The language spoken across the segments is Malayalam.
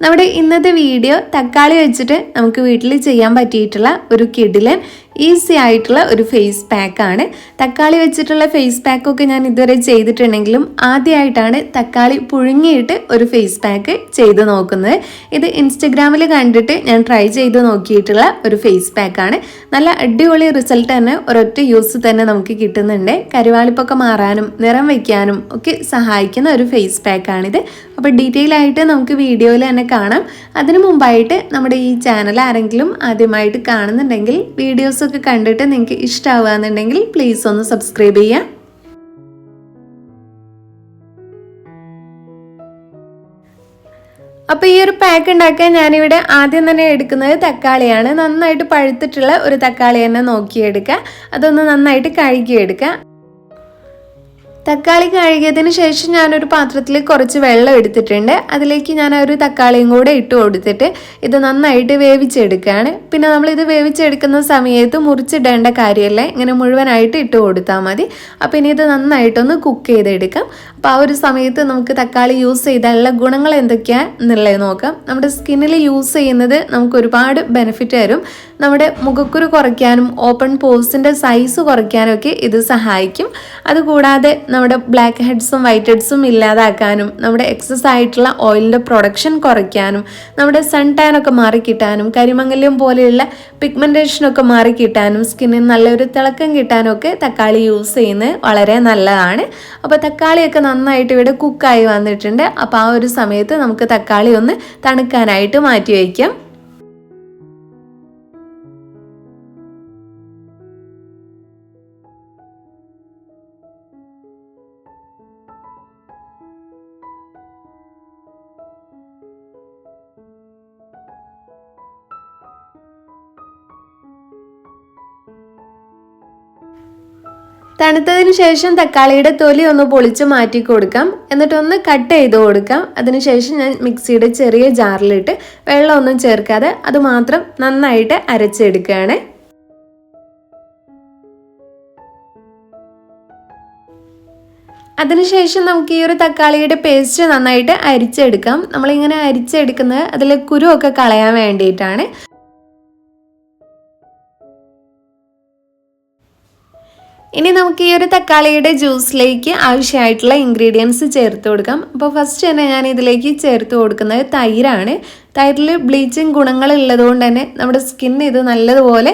നമ്മുടെ ഇന്നത്തെ വീഡിയോ തക്കാളി വെച്ചിട്ട് നമുക്ക് വീട്ടിൽ ചെയ്യാൻ പറ്റിയിട്ടുള്ള ഒരു കിഡിലൻ ഈസി ആയിട്ടുള്ള ഒരു ഫേസ് പാക്കാണ് തക്കാളി വെച്ചിട്ടുള്ള ഫേസ് പാക്കൊക്കെ ഞാൻ ഇതുവരെ ചെയ്തിട്ടുണ്ടെങ്കിലും ആദ്യമായിട്ടാണ് തക്കാളി പുഴുങ്ങിയിട്ട് ഒരു ഫേസ് പാക്ക് ചെയ്ത് നോക്കുന്നത്. ഇത് ഇൻസ്റ്റഗ്രാമിൽ കണ്ടിട്ട് ഞാൻ ട്രൈ ചെയ്ത് നോക്കിയിട്ടുള്ള ഒരു ഫേസ് പാക്കാണ് നല്ല അടിപൊളി റിസൾട്ട് തന്നെ ഒരൊറ്റ യൂസ് തന്നെ നമുക്ക് കിട്ടുന്നുണ്ട്. കരുവാളിപ്പൊക്കെ മാറാനും നിറം വയ്ക്കാനും ഒക്കെ സഹായിക്കുന്ന ഒരു ഫേസ് പാക്കാണിത് അപ്പോൾ ഡീറ്റെയിൽ ആയിട്ട് നമുക്ക് വീഡിയോയിൽ തന്നെ കാണാം. അതിനു മുമ്പായിട്ട് നമ്മുടെ ഈ ചാനൽ ആരെങ്കിലും ആദ്യമായിട്ട് കാണുന്നുണ്ടെങ്കിൽ വീഡിയോസൊക്കെ കണ്ടിട്ട് നിങ്ങൾക്ക് ഇഷ്ടമാവുകയെന്നുണ്ടെങ്കിൽ പ്ലീസ് ഒന്ന് സബ്സ്ക്രൈബ് ചെയ്യാം. അപ്പോൾ ഈ ഒരു പാക്ക് ഉണ്ടാക്കാൻ ഞാനിവിടെ ആദ്യം തന്നെ എടുക്കുന്നത് തക്കാളിയാണ്. നന്നായിട്ട് പഴുത്തിട്ടുള്ള ഒരു തക്കാളി തന്നെ നോക്കിയെടുക്കുക. അതൊന്ന് നന്നായിട്ട് കഴുകിയെടുക്കുക. തക്കാളി കഴുകിയതിന് ശേഷം ഞാനൊരു പാത്രത്തിൽ കുറച്ച് വെള്ളം എടുത്തിട്ടുണ്ട്. അതിലേക്ക് ഞാൻ ഒരു തക്കാളിയും കൂടെ ഇട്ട് കൊടുത്തിട്ട് ഇത് നന്നായിട്ട് വേവിച്ചെടുക്കുകയാണ്. പിന്നെ നമ്മൾ ഇത് വേവിച്ചെടുക്കുന്ന സമയത്ത് മുറിച്ചിടേണ്ട കാര്യമല്ല. ഇങ്ങനെ മുഴുവനായിട്ട് ഇട്ട് കൊടുത്താൽ മതി. അപ്പം ഇനി ഇത് നന്നായിട്ടൊന്ന് കുക്ക് ചെയ്തെടുക്കാം. അപ്പോൾ ആ ഒരു സമയത്ത് നമുക്ക് തക്കാളി യൂസ് ചെയ്താലുള്ള ഗുണങ്ങൾ എന്തൊക്കെയാണെന്നുള്ളത് നോക്കാം. നമ്മുടെ സ്കിന്നിൽ യൂസ് ചെയ്യുന്നത് നമുക്ക് ഒരുപാട് ബെനിഫിറ്റ് തരും. നമ്മുടെ മുഖക്കുരു കുറയ്ക്കാനും ഓപ്പൺ പോസിന്റെ സൈസ് കുറയ്ക്കാനും ഒക്കെ ഇത് സഹായിക്കും. അതുകൂടാതെ നമ്മുടെ ബ്ലാക്ക് ഹെഡ്സും വൈറ്റ് ഹെഡ്സും ഇല്ലാതാക്കാനും നമ്മുടെ എക്സസ് ആയിട്ടുള്ള ഓയിലിന്റെ പ്രൊഡക്ഷൻ കുറയ്ക്കാനും നമ്മുടെ സൺ ടാൻ ഒക്കെ മാറിക്കിട്ടാനും കരിമംഗല്യം പോലെയുള്ള പിഗ്മെന്റേഷനൊക്കെ മാറിക്കിട്ടാനും സ്കിന്നിന് നല്ലൊരു തിളക്കം കിട്ടാനും ഒക്കെ തക്കാളി യൂസ് ചെയ്യുന്നത് വളരെ നല്ലതാണ്. അപ്പോൾ തക്കാളിയൊക്കെ നന്നായിട്ട് ഇവിടെ കുക്കായി വന്നിട്ടുണ്ട്. അപ്പോൾ ആ ഒരു സമയത്ത് നമുക്ക് തക്കാളി ഒന്ന് തണുക്കാനായിട്ട് മാറ്റി വയ്ക്കാം. തണുത്തതിന് ശേഷം തക്കാളിയുടെ തൊലി ഒന്ന് പൊളിച്ച് മാറ്റി കൊടുക്കാം. എന്നിട്ടൊന്ന് കട്ട് ചെയ്ത് കൊടുക്കാം. അതിനുശേഷം ഞാൻ മിക്സിയുടെ ചെറിയ ജാറിലിട്ട് വെള്ളമൊന്നും ചേർക്കാതെ അത് മാത്രം നന്നായിട്ട് അരച്ചെടുക്കുകയാണ്. അതിനുശേഷം നമുക്ക് ഈ ഒരു തക്കാളിയുടെ പേസ്റ്റ് നന്നായിട്ട് അരിച്ചെടുക്കാം. നമ്മളിങ്ങനെ അരിച്ചെടുക്കുന്നത് അതിലെ കുരുവൊക്കെ കളയാൻ വേണ്ടിയിട്ടാണ്. ഇനി നമുക്ക് ഈ ഒരു തക്കാളിയുടെ ജ്യൂസിലേക്ക് ആവശ്യമായിട്ടുള്ള ഇൻഗ്രീഡിയൻസ് ചേർത്ത് കൊടുക്കാം. അപ്പോൾ ഫസ്റ്റ് തന്നെ ഞാൻ ഇതിലേക്ക് ചേർത്ത് കൊടുക്കുന്നത് തൈരാണ്. തൈരിൽ ബ്ലീച്ചിങ് ഗുണങ്ങൾ ഉള്ളതുകൊണ്ട് തന്നെ നമ്മുടെ സ്കിൻ ഇത് നല്ലതുപോലെ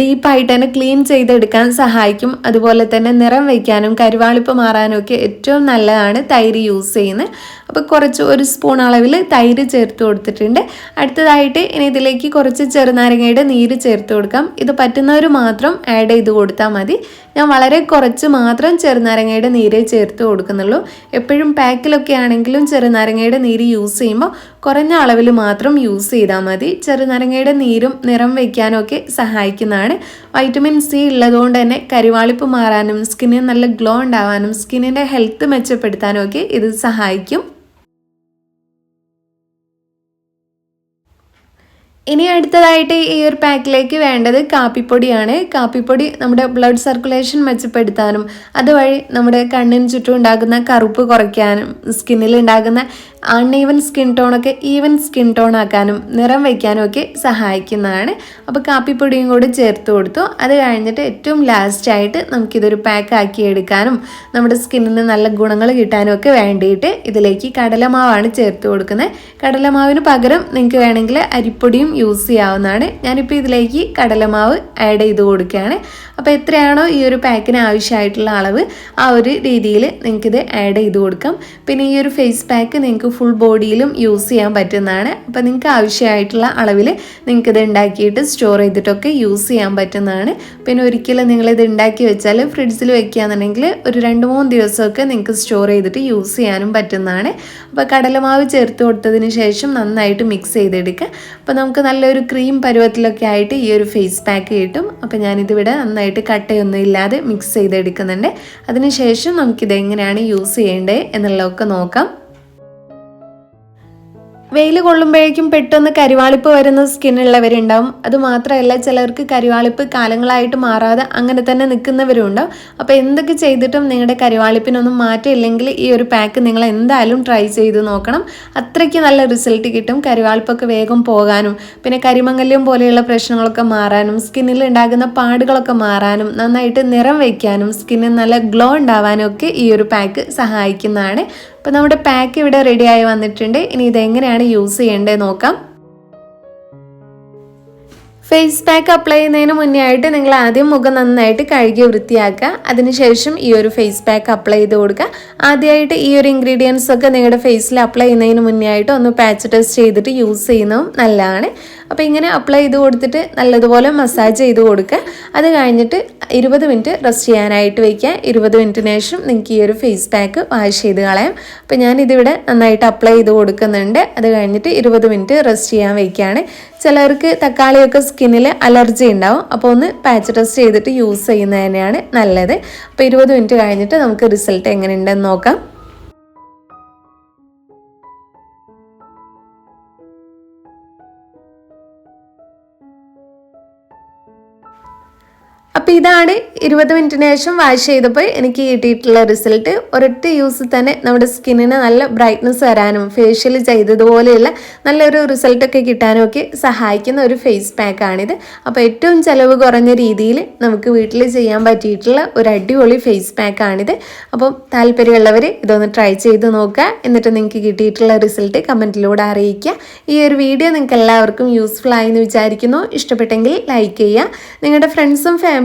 ഡീപ്പായിട്ട് തന്നെ ക്ലീൻ ചെയ്തെടുക്കാൻ സഹായിക്കും. അതുപോലെ തന്നെ നിറം വയ്ക്കാനും കരുവാളിപ്പ് മാറാനും ഒക്കെ ഏറ്റവും നല്ലതാണ് തൈര് യൂസ് ചെയ്യുന്നത്. അപ്പോൾ കുറച്ച് ഒരു സ്പൂൺ അളവിൽ തൈര് ചേർത്ത് കൊടുത്തിട്ടുണ്ട്. അടുത്തതായിട്ട് ഇനി ഇതിലേക്ക് കുറച്ച് ചെറുനാരങ്ങയുടെ നീര് ചേർത്ത് കൊടുക്കാം. ഇത് പറ്റുന്നവർ മാത്രം ആഡ് ചെയ്ത് കൊടുത്താൽ മതി. ഞാൻ വളരെ കുറച്ച് മാത്രം ചെറുനാരങ്ങയുടെ നീരേ ചേർത്ത് കൊടുക്കുന്നുള്ളൂ. എപ്പോഴും പാക്കിലൊക്കെ ആണെങ്കിലും ചെറുനാരങ്ങയുടെ നീര് യൂസ് ചെയ്യുമ്പോൾ കുറഞ്ഞ അളവിൽ മാത്രം യൂസ് ചെയ്താൽ മതി. ചെറുനാരങ്ങയുടെ നീരും നിറം വയ്ക്കാനും ഒക്കെ സഹായിക്കുന്നതാണ്. വൈറ്റമിൻ സി ഉള്ളതുകൊണ്ട് തന്നെ കരിവാളിപ്പ് മാറാനും സ്കിന്നിന് നല്ല ഗ്ലോ ഉണ്ടാവാനും സ്കിന്നിന്റെ ഹെൽത്ത് മെച്ചപ്പെടുത്താനും ഒക്കെ ഇത് സഹായിക്കും. ഇനി അടുത്തതായിട്ട് ഈ ഒരു പാക്കിലേക്ക് വേണ്ടത് കാപ്പിപ്പൊടിയാണ്. കാപ്പിപ്പൊടി നമ്മുടെ ബ്ലഡ് സർക്കുലേഷൻ മെച്ചപ്പെടുത്താനും അതുവഴി നമ്മുടെ കണ്ണിന് ചുറ്റും ഉണ്ടാകുന്ന കറുപ്പ് കുറയ്ക്കാനും സ്കിന്നിൽ ഉണ്ടാകുന്ന അൺഈവൻ സ്കിൻ ടോണൊക്കെ ഈവൻ സ്കിൻ ടോൺ ആക്കാനും നിറം വയ്ക്കാനും ഒക്കെ സഹായിക്കുന്നതാണ്. അപ്പോൾ കാപ്പിപ്പൊടിയും കൂടി ചേർത്ത് കൊടുത്തു. അത് കഴിഞ്ഞിട്ട് ഏറ്റവും ലാസ്റ്റായിട്ട് നമുക്കിതൊരു പാക്ക് ആക്കി എടുക്കാനും നമ്മുടെ സ്കിന്നിന് നല്ല ഗുണങ്ങൾ കിട്ടാനും ഒക്കെ വേണ്ടിയിട്ട് ഇതിലേക്ക് കടലമാവാണ് ചേർത്ത് കൊടുക്കുന്നത്. കടലമാവിന് പകരം നിങ്ങൾക്ക് വേണമെങ്കിൽ അരിപ്പൊടിയും യൂസ് ചെയ്യാവുന്നതാണ്. ഞാനിപ്പോൾ ഇതിലേക്ക് കടലമാവ് ആഡ് ചെയ്ത് കൊടുക്കുകയാണ്. അപ്പോൾ എത്രയാണോ ഈ ഒരു പാക്കിന് ആവശ്യമായിട്ടുള്ള അളവ് ആ ഒരു രീതിയിൽ നിങ്ങൾക്കിത് ആഡ് ചെയ്ത് കൊടുക്കാം. പിന്നെ ഈ ഒരു ഫേസ് പാക്ക് നിങ്ങൾക്ക് ഫുൾ ബോഡിയിലും യൂസ് ചെയ്യാൻ പറ്റുന്നതാണ്. അപ്പോൾ നിങ്ങൾക്ക് ആവശ്യമായിട്ടുള്ള അളവിൽ നിങ്ങൾക്കിത് ഉണ്ടാക്കിയിട്ട് സ്റ്റോർ ചെയ്തിട്ടൊക്കെ യൂസ് ചെയ്യാൻ പറ്റുന്നതാണ്. പിന്നെ ഒരിക്കലും നിങ്ങളിത് ഉണ്ടാക്കി വെച്ചാൽ ഫ്രിഡ്ജിൽ വെക്കുകയാണെന്നുണ്ടെങ്കിൽ ഒരു രണ്ട് മൂന്ന് ദിവസമൊക്കെ നിങ്ങൾക്ക് സ്റ്റോർ ചെയ്തിട്ട് യൂസ് ചെയ്യാനും പറ്റുന്നതാണ്. അപ്പോൾ കടലമാവ് ചേർത്ത് കൊടുത്തതിന് ശേഷം നന്നായിട്ട് മിക്സ് ചെയ്തെടുക്കുക. അപ്പോൾ നമുക്ക് നല്ലൊരു ക്രീം പരുവത്തിലൊക്കെ ആയിട്ട് ഈ ഒരു ഫേസ് പാക്ക് കിട്ടും. അപ്പോൾ ഞാനിതിവിടെ നന്നായിട്ട് കട്ടയൊന്നും ഇല്ലാതെ മിക്സ് ചെയ്തെടുക്കുന്നുണ്ട്. അതിനുശേഷം നമുക്കിത് എങ്ങനെയാണ് യൂസ് ചെയ്യേണ്ടത് എന്നുള്ളതൊക്കെ നോക്കാം. വെയിൽ കൊള്ളുമ്പോഴേക്കും പെട്ടെന്ന് കരിവാളിപ്പ് വരുന്ന സ്കിന്നുള്ളവരുണ്ടാവും അത് മാത്രമല്ല ചിലർക്ക് കരിവാളിപ്പ് കാലങ്ങളായിട്ട് മാറാതെ അങ്ങനെ തന്നെ നിൽക്കുന്നവരുണ്ടാവും അപ്പോൾ എന്തൊക്കെ ചെയ്തിട്ടും നിങ്ങളുടെ കരിവാളിപ്പിനൊന്നും മാറ്റമില്ലെങ്കിൽ ഈ ഒരു പാക്ക് നിങ്ങൾ എന്തായാലും ട്രൈ ചെയ്ത് നോക്കണം. അത്രയ്ക്ക് നല്ല റിസൾട്ട് കിട്ടും കരിവാളിപ്പൊക്കെ വേഗം പോകാനും പിന്നെ കരിമങ്ങല്യം പോലെയുള്ള പ്രശ്നങ്ങളൊക്കെ മാറാനും സ്കിന്നിൽ ഉണ്ടാകുന്ന പാടുകളൊക്കെ മാറാനും നന്നായിട്ട് നിറം വയ്ക്കാനും സ്കിന്നിന് നല്ല ഗ്ലോ ഉണ്ടാവാനും ഒക്കെ ഈ ഒരു പാക്ക് സഹായിക്കുന്നതാണ്. അപ്പോൾ നമ്മുടെ പാക്ക് ഇവിടെ റെഡിയായി വന്നിട്ടുണ്ട്. ഇനി ഇതെങ്ങനെയാണ് യൂസ് ചെയ്യേണ്ടത് നോക്കാം. ഫേസ് പാക്ക് അപ്ലൈ ചെയ്യുന്നതിന് മുന്നേ ആയിട്ട് നിങ്ങൾ ആദ്യം മുഖം നന്നായിട്ട് കഴുകി വൃത്തിയാക്കുക. അതിനുശേഷം ഈ ഒരു ഫേസ് പാക്ക് അപ്ലൈ ചെയ്ത് കൊടുക്കുക. ആദ്യമായിട്ട് ഈ ഒരു ഇൻഗ്രീഡിയൻസ് ഒക്കെ നിങ്ങളുടെ ഫേസിൽ അപ്ലൈ ചെയ്യുന്നതിന് മുന്നേ ആയിട്ട് ഒന്ന് പാച്ച് ടെസ്റ്റ് ചെയ്തിട്ട് യൂസ് ചെയ്യുന്നതും നല്ലതാണ്. അപ്പോൾ ഇങ്ങനെ അപ്ലൈ ചെയ്ത് കൊടുത്തിട്ട് നല്ലതുപോലെ മസാജ് ചെയ്ത് കൊടുക്കുക. അത് കഴിഞ്ഞിട്ട് ഇരുപത് മിനിറ്റ് റെസ്റ്റ് ചെയ്യാനായിട്ട് വയ്ക്കുക ഇരുപത് മിനിറ്റിന് ശേഷം നിങ്ങൾക്ക് ഈ ഒരു ഫേസ് പാക്ക് വാഷ് ചെയ്ത് കളയാം. അപ്പോൾ ഞാനിതിവിടെ നന്നായിട്ട് അപ്ലൈ ചെയ്ത് കൊടുക്കുന്നുണ്ട്. അത് കഴിഞ്ഞിട്ട് ഇരുപത് മിനിറ്റ് റെസ്റ്റ് ചെയ്യാൻ വയ്ക്കുകയാണ് ചിലർക്ക് തക്കാളിയൊക്കെ സ്കിന്നിൽ അലർജി ഉണ്ടാവും. അപ്പോൾ ഒന്ന് പാച്ച് ടെസ്റ്റ് ചെയ്തിട്ട് യൂസ് ചെയ്യുന്നത് തന്നെയാണ് നല്ലത്. അപ്പോൾ ഇരുപത് മിനിറ്റ് കഴിഞ്ഞിട്ട് നമുക്ക് റിസൾട്ട് എങ്ങനെയുണ്ടെന്ന് നോക്കാം. അപ്പോൾ ഇതാണ് ഇരുപത് മിനിറ്റിന് ശേഷം വാഷ് ചെയ്തപ്പോൾ എനിക്ക് കിട്ടിയിട്ടുള്ള റിസൾട്ട് ഒരൊറ്റ യൂസ് തന്നെ നമ്മുടെ സ്കിന്നിന് നല്ല ബ്രൈറ്റ്നസ് വരാനും ഫേഷ്യൽ ചെയ്തതുപോലെയുള്ള നല്ലൊരു റിസൾട്ടൊക്കെ കിട്ടാനും ഒക്കെ സഹായിക്കുന്ന ഒരു ഫേസ് പാക്കാണിത് അപ്പോൾ ഏറ്റവും ചിലവ് കുറഞ്ഞ രീതിയിൽ നമുക്ക് വീട്ടിൽ ചെയ്യാൻ പറ്റിയിട്ടുള്ള ഒരു അടിപൊളി ഫേസ് പാക്കാണിത് അപ്പോൾ താല്പര്യമുള്ളവർ ഇതൊന്ന് ട്രൈ ചെയ്ത് നോക്കുക. എന്നിട്ട് നിങ്ങൾക്ക് കിട്ടിയിട്ടുള്ള റിസൾട്ട് കമന്റിലൂടെ അറിയിക്കുക. ഈ ഒരു വീഡിയോ നിങ്ങൾക്ക് എല്ലാവർക്കും യൂസ്ഫുൾ ആയി എന്ന് വിചാരിക്കുന്നു. ഇഷ്ടപ്പെട്ടെങ്കിൽ ലൈക്ക് ചെയ്യുക. നിങ്ങളുടെ ഫ്രണ്ട്സും ഫാമിലി